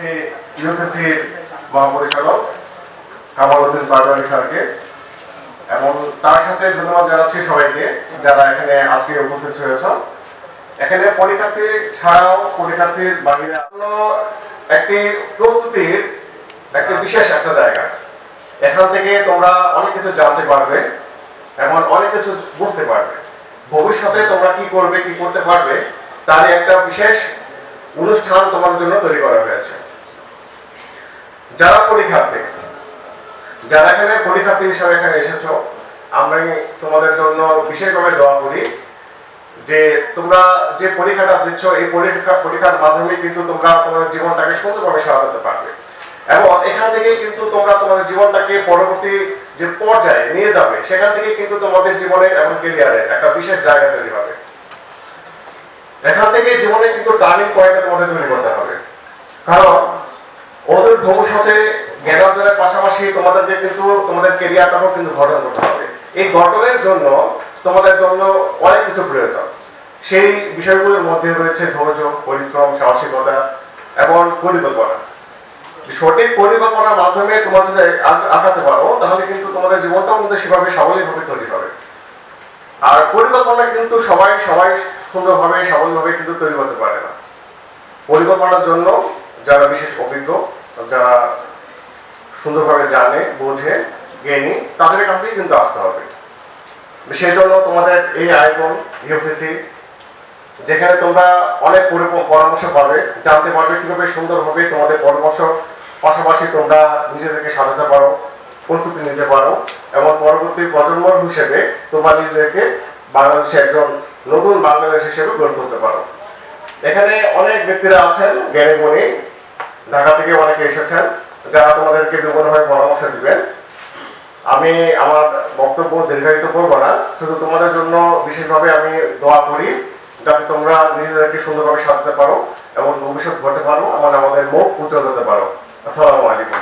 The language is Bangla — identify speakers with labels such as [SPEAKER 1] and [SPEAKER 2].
[SPEAKER 1] জানাচ্ছি ইউসিসির মহাপরিচালক কামালউদ্দিন পারবানি স্যারকে। এবং তার সাথে ধন্যবাদ জানাচ্ছি সবাইকে যারা এখানে আজকে উপস্থিত হয়েছ। এখানে পরীক্ষার্থী ছাড়াও পরীক্ষার্থীর বাহিরে একটি প্রস্তুতির একটি বিশেষ একটা জায়গা। এখান থেকে তোমরা অনেক কিছু জানতে পারবে এবং অনেক কিছু বুঝতে পারবে। ভবিষ্যতে তোমরা কি করবে, কি করতে পারবে তার একটা বিশেষ অনুষ্ঠান তোমাদের জন্য তৈরি করা হয়েছে। যারা পরীক্ষার্থী যারা এখানে পরীক্ষার্থী হিসাবে এখানে এসেছ, আমি তোমাদের জন্য বিশেষভাবে দোয়া করি যে তোমরা যে পরীক্ষাটা দিচ্ছ এই পরীক্ষা পরীক্ষার মাধ্যমে কিন্তু তোমরা তোমাদের জীবনটাকে সুন্দরভাবে সাজাতে পারবে। এবং এখান থেকে কিন্তু তোমরা তোমাদের জীবনটাকে পরবর্তী যে পর্যায়ে নিয়ে যাবে, সেখান থেকে কিন্তু তোমাদের জীবনে এবং কেরিয়ারে একটা বিশেষ জায়গা তৈরি হবে। এখান থেকে জীবনে কিন্তু টার্নিং পয়েন্টে তোমাদের তৈরি করতে হবে। কারণ ভবিষ্যতে জ্ঞান অর্জনের পাশাপাশি তোমাদেরকে কিন্তু তোমাদের কেরিয়ারটাও কিন্তু গঠন করতে হবে। এই গঠনের জন্য তোমাদের জন্য অনেক কিছু প্রয়োজন। সেই বিষয়গুলোর মধ্যে রয়েছে ধৈর্য, পরিশ্রম, সাহসিকতা এবং পরিকল্পনা। সঠিক পরিকল্পনার মাধ্যমে তোমরা যদি আগাতে পারো, তাহলে কিন্তু তোমাদের জীবনটাও কিন্তু সেভাবে সাবলীলভাবে তৈরি হবে। আর পরিকল্পনা কিন্তু সবাই সবাই সুন্দরভাবে, সাবলীলভাবে কিন্তু তৈরি করতে পারে না। পরিকল্পনার জন্য যারা বিশেষ অভিজ্ঞ যারা সুন্দরভাবে জানে, বোঝে, জ্ঞানী, তাদের কাছেই কিন্তু আসতে হবে। সেই জন্য তোমাদের এই আয়োজন ইউসিসি যেখানে তোমরা অনেক পরামর্শ পাবে, জানতে পারবে কীভাবে সুন্দরভাবে তোমাদের পরামর্শ, পাশাপাশি তোমরা নিজেদেরকে সাজাতে পারো, প্রস্তুতি নিতে পারো, এবং পরবর্তী প্রজন্ম হিসেবে তোমরা নিজেদেরকে বাংলাদেশে একজন নতুন বাংলাদেশ হিসেবে গড়ে তুলতে পারো। এখানে অনেক ব্যক্তিরা আছেন, জ্ঞানী গুণী ঢাকা থেকে অনেকে এসেছেন, যারা তোমাদেরকে বিভিন্নভাবে পরামর্শ দিবেন। আমি আমার বক্তব্য দীর্ঘায়িত করব না, শুধু তোমাদের জন্য বিশেষভাবে আমি দোয়া করি, যাতে তোমরা নিজেদেরকে সুন্দরভাবে সাজাতে পারো এবং ভবিষ্যৎ ঘটতে পারো এবং আমাদের মুখ উজ্জ্বল হতে পারো। আসসালামু আলাইকুম।